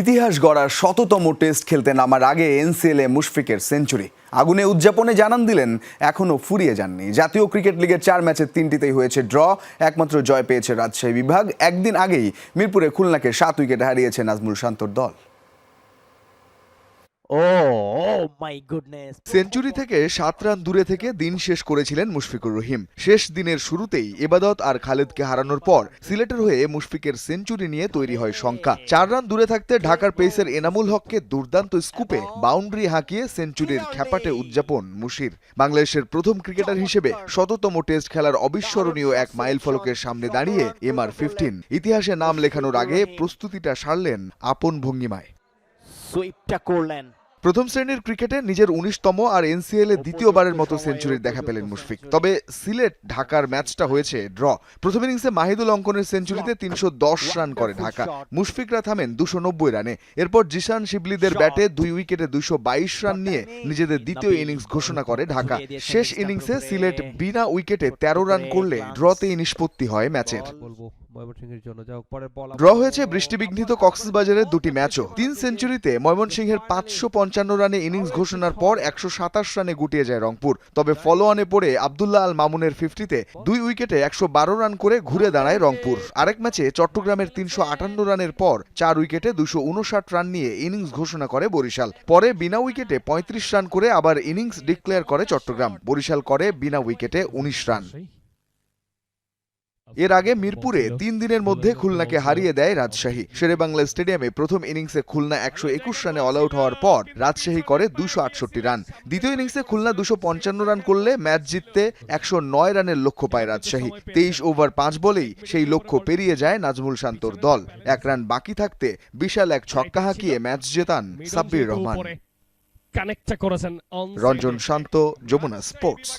ইতিহাস গড়ার শততম টেস্ট খেলতে নামার আগে এনসিএলএ মুশফিকের সেঞ্চুরি। আগুনে উদযাপনে জানান দিলেন এখনও ফুরিয়ে যাননি। জাতীয় ক্রিকেট লিগের চার ম্যাচের তিনটিতেই হয়েছে ড্র, একমাত্র জয় পেয়েছে রাজশাহী বিভাগ। একদিন আগেই মিরপুরে খুলনাকে সাত উইকেট হারিয়েছে নাজমুল শান্তর দল। Oh, goodness. সেঞ্চুরি থেকে সাত রান দূরে থেকে দিন শেষ করেছিলেন মুশফিকুর রহিম। শেষ দিনের শুরুতেই এবাদত আর খালেদকে হারানোর পর সিলেটের হয়ে মুশফিকের সেঞ্চুরি নিয়ে তৈরি হয় শঙ্কা। চার রান দূরে থাকতে ঢাকার পেসার এনামুল হককে দুর্দান্ত স্কুপে বাউন্ডারি হাঁকিয়ে সেঞ্চুরির খ্যাপাটে উদযাপন মুশির। বাংলাদেশের প্রথম ক্রিকেটার হিসেবে শততম টেস্ট খেলার অবিস্মরণীয় এক মাইল ফলকের সামনে দাঁড়িয়ে এমআর ফিফটিন ইতিহাসে নাম লেখানোর আগে প্রস্তুতিটা সারলেন আপন ভঙ্গিমায়। সুইপটা করলেন। প্রথম শ্রেণির ক্রিকেটে নিজের উনিশতম আর এনসিএল এ দ্বিতীয়বারের মতো সেঞ্চুরির দেখা পেলেন মুশফিক। তবে সিলেট ঢাকার ম্যাচটা হয়েছে ড্র। প্রথম ইনিংসে মাহিদুল অঙ্কনের সেঞ্চুরিতে তিনশো দশ রান করে ঢাকা। মুশফিকরা থামেন দুশো নব্বই রানে। এরপর জিশান শিবলিদের ব্যাটে দুই উইকেটে দুইশো বাইশ রান নিয়ে নিজেদের দ্বিতীয় ইনিংস ঘোষণা করে ঢাকা। শেষ ইনিংসে সিলেট বিনা উইকেটে তেরো রান করলে ড্রতেই নিষ্পত্তি হয় ম্যাচের। ময়মনসিংহের জন্য। বল ড্র হয়েছে বৃষ্টিবিঘ্নিত কক্সবাজারের দুটি ম্যাচও। তিন সেঞ্চুরিতে ময়মনসিংহের পাঁচশো পঞ্চান্ন রানে ইনিংস ঘোষণার পর একশো সাতাশ রানে গুটিয়ে যায় রংপুর। তবে ফলো অনে পড়ে আবদুল্লাহ আল মামুনের ফিফটিতে দুই উইকেটে একশো বারো রান করে ঘুরে দাঁড়ায় রংপুর। আরেক ম্যাচে চট্টগ্রামের তিনশো আটান্ন রানের পর চার উইকেটে দুশো উনষাট রান নিয়ে ইনিংস ঘোষণা করে বরিশাল। পরে বিনা উইকেটে পঁয়ত্রিশ রান করে আবার ইনিংস ডিক্লেয়ার করে চট্টগ্রাম। বরিশাল করে বিনা উইকেটে উনিশ রান। এর আগে মিরপুরে তিন দিনের মধ্যে খুলনাকে হারিয়ে দেয় রাজশাহী। শেরেবাংলা স্টেডিয়ামে প্রথম ইনিংসে খুলনা একশো একুশ রানে অল আউট হওয়ার পর রাজশাহী করে দুশো আটষট্টি রান। দ্বিতীয় ইনিংসে খুলনা দুশো পঞ্চান্ন রান করলে ম্যাচ জিততে একশো নয় রানের লক্ষ্য পায় রাজশাহী। তেইশ ওভার পাঁচ বলেই সেই লক্ষ্য পেরিয়ে যায় নাজমুল শান্তর দল। এক রান বাকি থাকতে বিশাল এক ছক্কা হাঁকিয়ে ম্যাচ জেতান সাব্বির রহমান। রঞ্জন শান্ত যমুনা স্পোর্টস